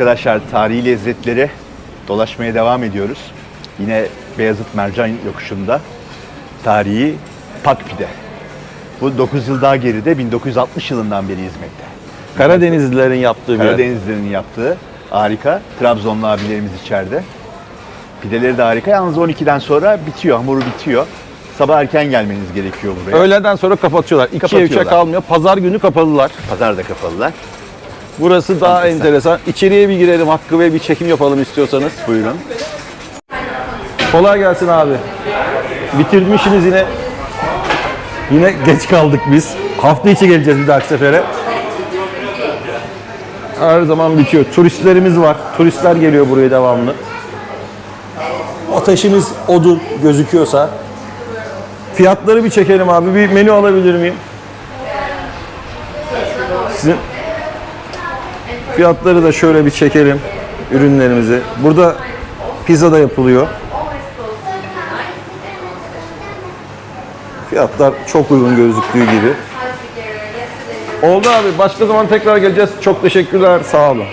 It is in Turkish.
Arkadaşlar tarihi lezzetleri dolaşmaya devam ediyoruz. Yine Beyazıt Mercan yokuşunda tarihi pat pide. Bu 9 yıl daha geride 1960 yılından beri hizmette. Karadenizlilerin yaptığı bir yer. Karadenizlilerin yaptığı harika. Trabzonlu abilerimiz içeride. Pideleri de harika. Yalnız 12'den sonra bitiyor, hamuru bitiyor. Sabah erken gelmeniz gerekiyor buraya. Öğleden sonra kapatıyorlar. 2'ye 3'e Kapatıyorlar. kalmıyor. Pazar günü kapalılar. Pazar da kapalılar. Burası daha enteresan. İçeriye bir girelim Hakkı Bey bir çekim yapalım istiyorsanız. Buyurun. Kolay gelsin abi. Bitirmişsiniz yine. Yine geç kaldık biz. Hafta içi geleceğiz bir dahaki sefere. Her zaman bitiyor. Turistlerimiz var. Turistler geliyor buraya devamlı. Ateşimiz odun gözüküyorsa. Fiyatları bir çekelim abi. Bir menü alabilir miyim? Sizin fiyatları da şöyle bir çekelim ürünlerimizi. Burada pizza da yapılıyor. Fiyatlar çok uygun gözüktüğü gibi. Oldu abi. Başka zaman tekrar geleceğiz. Çok teşekkürler. Sağ olun.